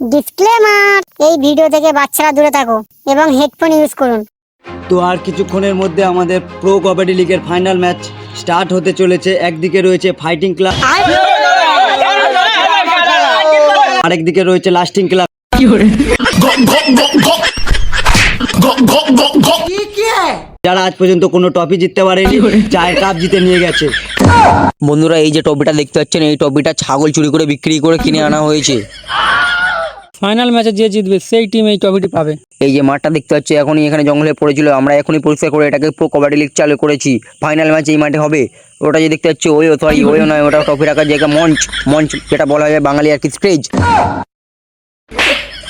Disclaimer এই video থেকে বাচ্চারা দূরে থাকো এবং হেডফোন ইউজ করুন। তো আর কিছুক্ষণের মধ্যে আমাদের প্রো কবাডি লিগের ফাইনাল ম্যাচ স্টার্ট হতে চলেছে। একদিকে রয়েছে ফাইটিং ক্লাব আরেকদিকে রয়েছে লাস্টিং ক্লাব করে যারা আজ পর্যন্ত কোনো ট্রফি জিততে পারেনি চায়ের কাপ জিতে নিয়ে গেছে। বন্ধুরা এই যে টপিটা দেখতে পাচ্ছেন এই টপিটা ছাগল চুরি করে বিক্রি করে কিনে আনা হয়েছে। ফাইনাল ম্যাচে যে জিতবে সেই টিম এই ট্রফিটি পাবে। এই যে মাঠটা দেখতে পাচ্ছি এখনই এখানে জঙ্গলে পড়েছিল। আমরা এখনই পরিষ্কার করে এটাকে প্রো কবাডি লিগ চালু করেছি। ফাইনাল ম্যাচ এই মাঠে হবে। ওটা যে দেখতে পাচ্ছি ওইও সরি ওইও নয় ওটা ট্রফি রাখার জায়গা মঞ্চ। মঞ্চ যেটা বলা হয় বাঙালি আর কি স্টেজ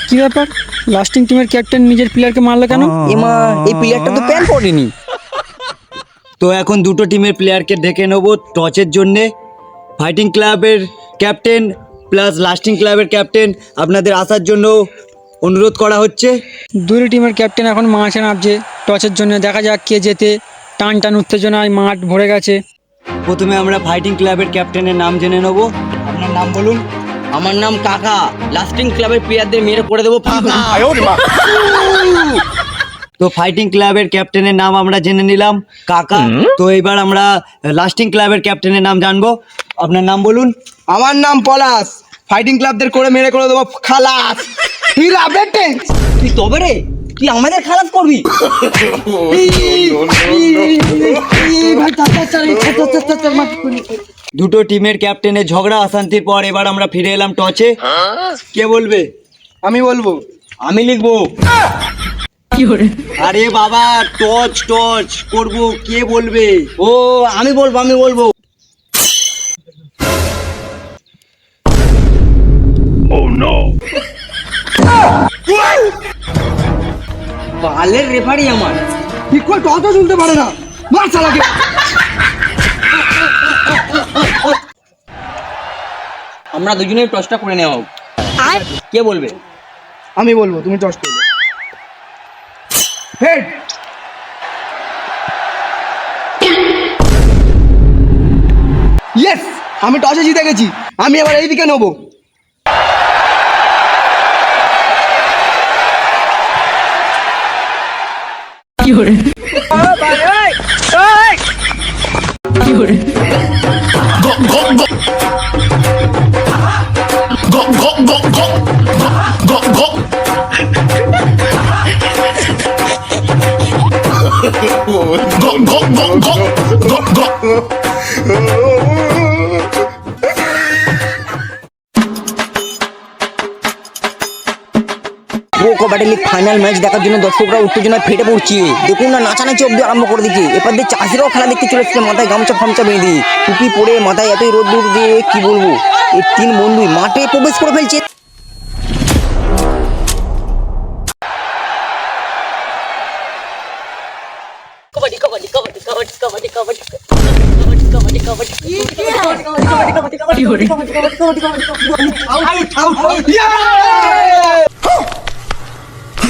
কি ব্যাপার? লাস্টিং টিমের ক্যাপ্টেন নিজের প্লেয়ারকে মারলো কেন? এমা এই প্লেয়ারটা তো প্যান পড়েনি তো এখন দুটো টিমের প্লেয়ারকে ডেকে নেব। টচের জন্যে। ফাইটিং ক্লাবের ক্যাপ্টেন প্লাস লাস্টিং ক্লাবের ক্যাপ্টেন আপনাদের আসার জন্য অনুরোধ করা হচ্ছে। দুই টিমের ক্যাপ্টেন এখন মাঠে নামছে। টচের জন্য দেখা যাক কে যেতে টান টান উত্তেজনায় মাঠ ভরে গেছে। প্রথমে আমরা ফাইটিং ক্লাবের ক্যাপ্টেনের নাম জেনে নেব। আপনার নাম বলুন। আমার নাম কাকা। লাস্টিং ক্লাবের প্লেয়ারদের মেরে করে দেবো ফাঁকা তো ফাইটিং ক্লাবের ক্যাপ্টেনের নাম আমরা জেনে নিলাম। কাকা তো এবার আমরা লাস্টিং ক্লাবের ক্যাপ্টেনের নাম জানব। আপনার নাম বলুন। আমার নাম পলাশ। ফাইটিং ক্লাবদের করে মেরে করে দেবো খালাস। হীরা বেটে তুই তবে রে? তুই আমাদের খারাপ করবি? দুটো টিমের ক্যাপ্টেনের ঝগড়া অশান্তির পর এবার আমরা ফিরে এলাম টচে। কে বলবে? আমি বলব। আমি লিখব। আরে বাবা টচ টচ করব কে বলবে? ও আমি বলব আমি বলব। বালের রেফারি আমার। ঠিক করে টত শুনতে পারে না। মার চালাকে আমরা দুজনেই টসটা করে নেওয়া হোক। কে বলবে? আমি বলব তুমি টস করবে। হেড ইয়েস আমি টসে জিতে গেছি। আমি এবার এইদিকে নেব। Oh, pro kabaddi league final match দেখার জন্য দর্শকরা উত্তেজনায় ফেটে পড়ছে দেখুন না নাচানাচি অব্দি আরম্ভ করে দিচ্ছে এরপর দিয়ে চাষিরাও খেলা দেখতে চলে এসেছে মাথায় গামছা ফামছা বেঁধে টুপি পরে মাথায় এতই রোদ দিয়ে কি বলব এই তিন বন্ধুই মাঠে প্রবেশ করে ফেলছে বেস্ট অফ লাক মঙ্গল কবাডি কবাডি কবাডি কবাডি কবাডি কবাডি কবাডি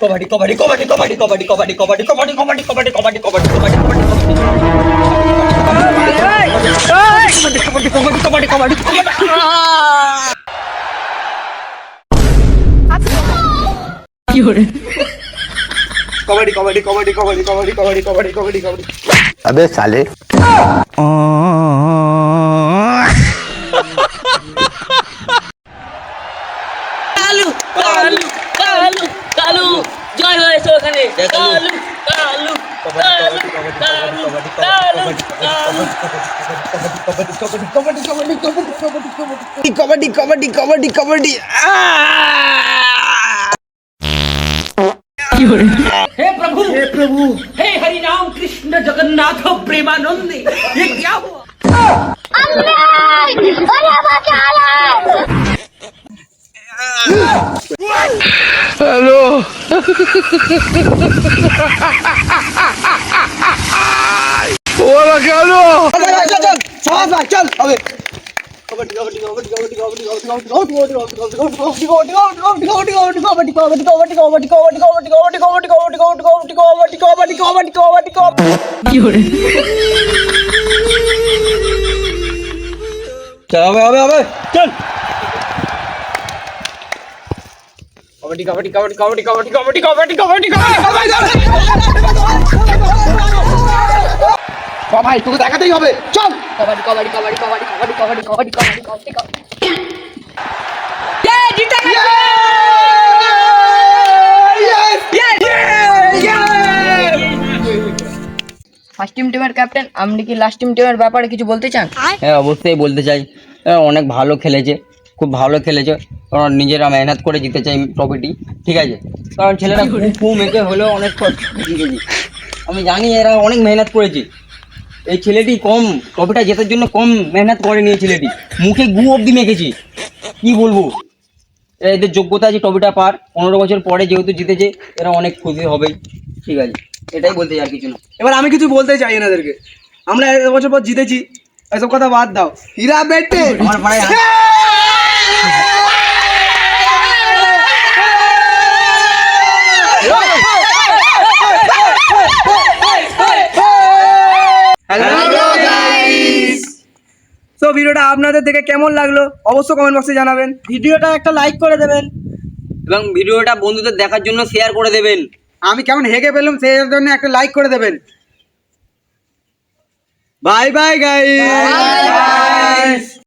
কবাডি কবাডি কবাডি কবাডি কবাডি কবাডি কবাডি কবাডি কবাডি কবাডি কবাডি কবাডি কবাডি কবাডি কবাডি কবাডি अबे साले రే కాలు కాలు కబడ్డీ కబడ్డీ కబడ్డీ కబడ్డీ हे प्रभु हे प्रभु हे हरि राम कृष्ण जगन्नाथ प्रेमानंद ये क्या हुआ अल्लाह अरे बचा ले ওরা কেন? সবাই চল হবে চল হবে হবে হবে। চল। ভাই তোকে দেখাতেই হবে চল ফার্স্ট টিম টিমের ক্যাপ্টেন আপনি কি লাস্ট টিম টিমের ব্যাপারে কিছু বলতে চান হ্যাঁ অবশ্যই বলতে চাই হ্যাঁ, অনেক ভালো খেলেছে খুব ভালো খেলেছে। কারণ নিজেরা মেহনত করে জিতে চাই ট্রফিটি ঠিক আছে? কারণ ছেলেরা খুব মেকে হলেও অনেক আমি জানি এরা অনেক মেহনত করেছে। এই ছেলেটি কম ট্রফিটা জেতার জন্য কম মেহনত করেনি এই ছেলেটি। মুখে গু অবধি মেখেছি। কি বলব? এরা এদের যোগ্যতা আছে ট্রফিটা পার পনেরো বছর পরে যেহেতু জিতেছে এরা অনেক খুশি হবেই। ঠিক আছে? এটাই বলতে চাই আর কিছু না। এবার আমি কিছু বলতে চাই এনাদেরকে। আমরা এক বছর পর জিতেছি এসব কথা বাদ দাও। হীরা বেটে! আমার তো ভিডিওটা আপনাদের থেকে কেমন লাগল অবশ্যই কমেন্ট বক্সে জানাবেন। ভিডিওটা একটা লাইক করে দেবেন। এবং ভিডিওটা বন্ধুদের দেখার জন্য শেয়ার করে দেবেন। আমি কেমন হেগে পেলাম সেই জন্য একটা লাইক করে দেবেন। Bye bye guys